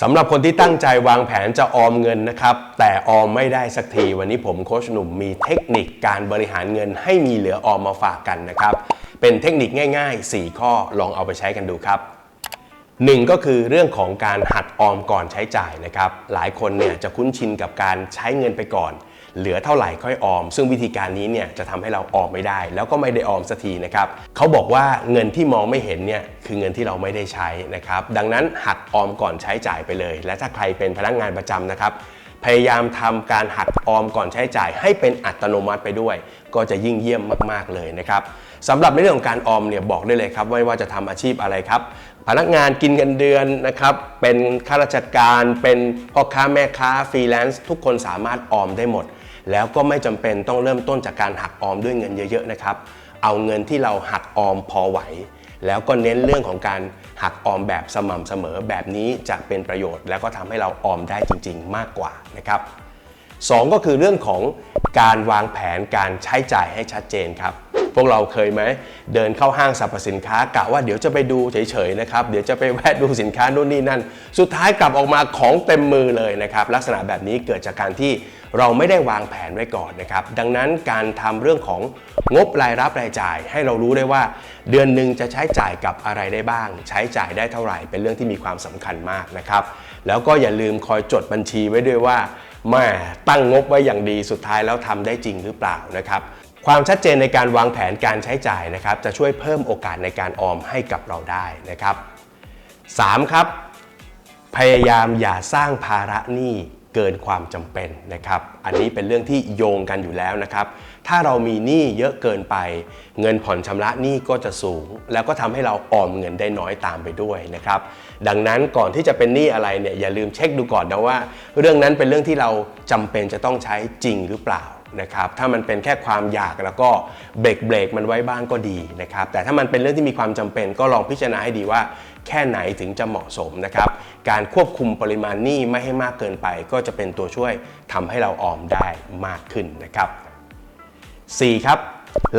สำหรับคนที่ตั้งใจวางแผนจะออมเงินนะครับ แต่ออมไม่ได้สักทีวันนี้ผมโคชหนุ่มมีเทคนิคการบริหารเงินให้มีเหลือออมมาฝากกันนะครับ เป็นเทคนิคง่าย ๆ 4 ข้อลองเอาไปใช้กันดูครับหนึ่งก็คือเรื่องของการหัดออมก่อนใช้จ่ายนะครับ หลายคนเนี่ยจะคุ้นชินกับการใช้เงินไปก่อน เหลือเท่าไหร่ค่อยออม ซึ่งวิธีการนี้เนี่ยจะทำให้เราออมไม่ได้ แล้วก็ไม่ได้ออมสักทีนะครับเขาบอกว่าเงินที่มองไม่เห็นเนี่ยคือเงินที่เราไม่ได้ใช้นะครับดังนั้นหัดออมก่อนใช้จ่ายไปเลย และถ้าใครเป็นพนักงานประจำนะครับพยายามทำการหักออมก่อนใช้จ่าย ให้เป็นอัตโนมัติไปด้วย ก็จะยิ่งเยี่ยมมาก ๆ เลยนะครับสำหรับในเรื่องของการออมเนี่ยบอกได้เลยครับไม่ว่าจะทำอาชีพอะไรครับ พนักงานกินเงินเดือนนะครับ เป็นข้าราชการ เป็นพ่อค้าแม่ค้าฟรีแลนซ์ทุกคนสามารถออมได้หมด แล้วก็ไม่จำเป็นต้องเริ่มต้นจากการหักออมด้วยเงินเยอะๆนะครับ เอาเงินที่เราหักออมพอไหว แล้วก็เน้นเรื่องของการหักออมแบบสม่ำเสมอแบบนี้จะเป็นประโยชน์ แล้วก็ทำให้เราออมได้จริง ๆ มากกว่านะครับสองก็คือเรื่องของการวางแผนการใช้จ่ายให้ชัดเจนครับ พวกเราเคยไหมเดินเข้าห้างสรรพสินค้ากะว่าเดี๋ยวจะไปดูเฉยๆนะครับเดี๋ยวจะไปแวะดูสินค้านู่นนี่นั่น สุดท้ายกลับออกมาของเต็มมือเลยนะครับลักษณะแบบนี้เกิดจากการที่เราไม่ได้วางแผนไว้ก่อนนะครับดังนั้นการทำเรื่องของงบรายรับรายจ่าย ให้เรารู้ได้ว่า เดือนหนึ่งจะใช้จ่ายกับอะไรได้บ้าง ใช้จ่ายได้เท่าไหร่เป็นเรื่องที่มีความสำคัญมากนะครับแล้วก็อย่าลืมคอยจดบัญชีไว้ด้วยว่าแม่ตั้งงบไว้อย่างดีสุดท้ายแล้วทำได้จริงหรือเปล่านะครับ ความชัดเจนในการวางแผนการใช้จ่ายนะครับ จะช่วยเพิ่มโอกาสในการออมให้กับเราได้นะครับ 3. ครับ พยายามอย่าสร้างภาระหนี้เกินความจำเป็นนะครับ อันนี้เป็นเรื่องที่โยงกันอยู่แล้วนะครับ ถ้าเรามีหนี้เยอะเกินไป เงินผ่อนชำระหนี้ก็จะสูง แล้วก็ทำให้เราออมเงินได้น้อยตามไปด้วยนะครับ ดังนั้นก่อนที่จะเป็นหนี้อะไรเนี่ยอย่าลืมเช็คดูก่อนนะว่า เรื่องนั้นเป็นเรื่องที่เราจำเป็นจะต้องใช้จริงหรือเปล่า นะครับถ้ามันเป็นแค่ความอยากแล้วก็เบรกเบรกมันไว้บ้างก็ดีนะครับแต่ถ้ามันเป็นเรื่องที่มีความจำเป็นก็ลองพิจารณาให้ดีว่า แค่ไหนถึงจะเหมาะสมนะครับการควบคุมปริมาณหนี้ไม่ให้มากเกินไป ก็จะเป็นตัวช่วยทำให้เราออมได้มากขึ้นนะครับ 4. ครับ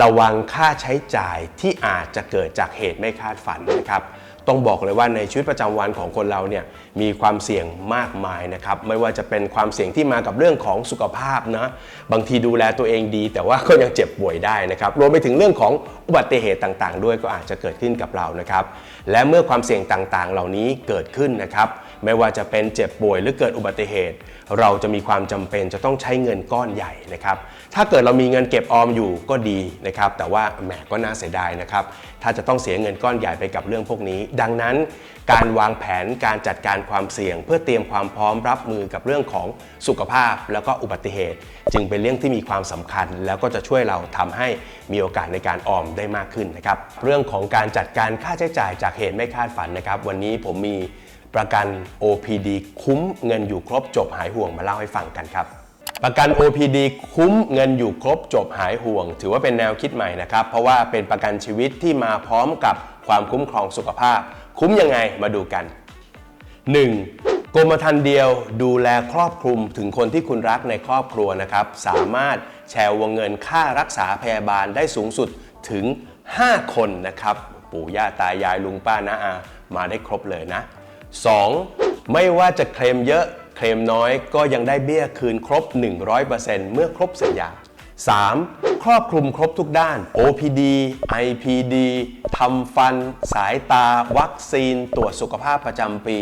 ระวังค่าใช้จ่ายที่อาจจะเกิดจากเหตุไม่คาดฝันนะครับ ต้องบอกเลยว่าในชีวิตประจำวันของคนเราเนี่ยมีความเสี่ยงมากมายนะครับไม่ว่าจะเป็นความเสี่ยงที่มากับเรื่องของสุขภาพนะบางทีดูแลตัวเองดี แต่ว่าก็ยังเจ็บป่วยได้นะครับรวมไปถึงเรื่องของอุบัติเหตุต่างๆ ด้วยก็อาจจะเกิดขึ้นกับเรานะครับและเมื่อความเสี่ยงต่างๆ เหล่านี้เกิดขึ้นนะครับ ไม่ว่าจะเป็นเจ็บป่วยหรือเกิดอุบัติเหตุ เราจะมีความจำเป็นจะต้องใช้เงินก้อนใหญ่นะครับ ถ้าเกิดเรามีเงินเก็บออมอยู่ก็ดีนะครับ แต่ว่าแหมก็น่าเสียดายนะครับ ถ้าจะต้องเสียเงินก้อนใหญ่ไปกับเรื่องพวกนี้ ดังนั้น การวางแผนการจัดการความเสี่ยง เพื่อเตรียมความพร้อมรับมือกับเรื่องของสุขภาพ แล้วก็อุบัติเหตุ จึงเป็นเรื่องที่มีความสำคัญ แล้วก็จะช่วยเราทำให้มีโอกาสในการออมได้มากขึ้นนะครับ เรื่องของการจัดการค่าใช้จ่ายจากเหตุไม่คาดฝันนะครับ วันนี้ผมมี ประกัน OPD คุ้มเงินอยู่ครบจบหายห่วงมาเล่าให้ฟังกันครับ ประกัน OPD คุ้มเงินอยู่ครบจบหายห่วง ถือว่าเป็นแนวคิดใหม่นะครับ เพราะว่าเป็นประกันชีวิตที่มาพร้อมกับความคุ้มครองสุขภาพ คุ้มยังไงมาดูกัน 1. กรมธรรม์เดียวดูแลครอบคลุมถึงคนที่คุณรักในครอบครัวนะครับ สามารถแชร์วงเงินค่ารักษาพยาบาลได้สูงสุดถึง 5 คนนะครับ ปู่ย่าตายายลุงป้าน้าอามาได้ครบเลยนะ 2. ไม่ว่าจะเคลมเยอะเคลมน้อยก็ยังได้เบี้ยคืนครบ 100%เมื่อครบสัญญา 3. ครอบคลุมครบทุกด้าน OPD IPD ทำฟัน สายตา วัคซีน ตรวจสุขภาพประจำปี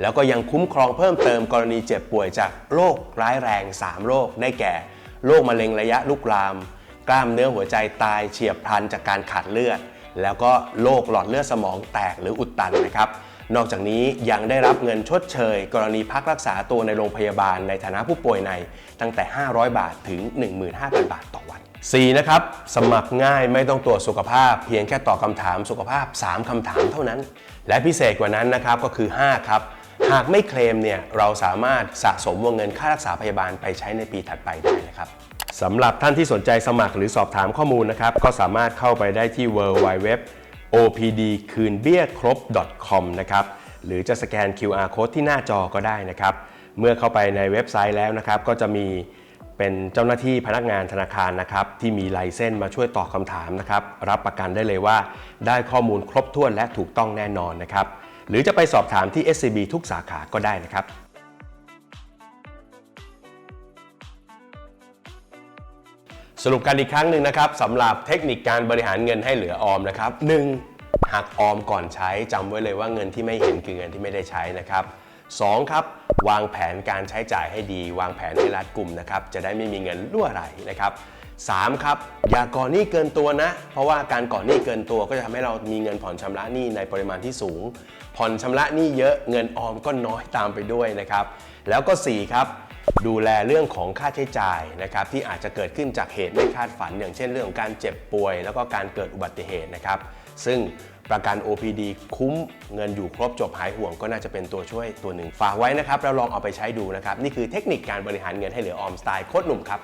แล้วก็ยังคุ้มครองเพิ่มเติมกรณีเจ็บป่วยจากโรคร้ายแรง 3 โรค ได้แก่ โรคมะเร็งระยะลุกลาม กล้ามเนื้อหัวใจตายเฉียบพลันจากการขาดเลือด แล้วก็โรคหลอดเลือดสมองแตกหรืออุดตันนะครับ นอกจากนี้ยังได้รับเงินชดเชย กรณีพักรักษาตัวในโรงพยาบาลในฐานะผู้ป่วยในตั้งแต่ 500 บาทถึง 15,000 บาทต่อวัน 4. นะครับ สมัครง่ายไม่ต้องตรวจสุขภาพ เพียงแค่ตอบคำถามสุขภาพ 3 คำถามเท่านั้น และพิเศษกว่านั้นนะครับก็คือ 5 ครับหากไม่เคลมเนี่ยเราสามารถสะสมวงเงินค่ารักษาพยาบาลไปใช้ในปีถัดไปได้นะครับสำหรับท่านที่สนใจสมัครหรือสอบถามข้อมูลนะครับ ก็สามารถเข้าไปได้ที่ www opd คืนเบี้ยครบ .com นะครับ หรือจะสแกน QR code ที่หน้าจอก็ได้นะครับ เมื่อเข้าไปในเว็บไซต์แล้วนะครับ ก็จะมีเป็นเจ้าหน้าที่พนักงานธนาคารนะครับ ที่มีลายเส้นมาช่วยตอบคำถามนะครับ รับประกันได้เลยว่า ได้ข้อมูลครบถ้วนและถูกต้องแน่นอนนะครับ หรือจะไปสอบถามที่ SCB ทุกสาขาก็ได้นะครับ สรุปกันอีกครั้งหนึ่งนะครับสำหรับเทคนิคการบริหารเงินให้เหลือออมนะครับ 1. หักออมก่อนใช้จำไว้เลยว่าเงินที่ไม่เห็นคือเงินที่ไม่ได้ใช้นะครับ 2. ครับวางแผนการใช้จ่ายให้ดี วางแผนให้รัดกุมนะครับจะได้ไม่มีเงินรั่วไหลนะครับ 3. ครับอย่าก่อนหนี้เกินตัวนะ เพราะว่าการก่อนหนี้เกินตัวก็จะทำให้เรามีเงินผ่อนชำระหนี้ในปริมาณที่สูง ผ่อนชำระหนี้เยอะเงินออมก็น้อยตามไปด้วยนะครับ แล้วก็ 4 ครับ ดูแลเรื่องของค่าใช้จ่ายนะครับที่อาจจะเกิดขึ้นจากเหตุไม่คาดฝัน อย่างเช่นเรื่องของการเจ็บป่วย แล้วก็การเกิดอุบัติเหตุนะครับ ซึ่งประกัน OPD คุ้มเงินอยู่ครบจบหายห่วงก็น่าจะเป็นตัวช่วยตัวหนึ่งฝากไว้นะครับเราลองเอาไปใช้ดูนะครับนี่คือเทคนิคการบริหารเงินให้เหลือออมสไตล์โคตรหนุ่มครับ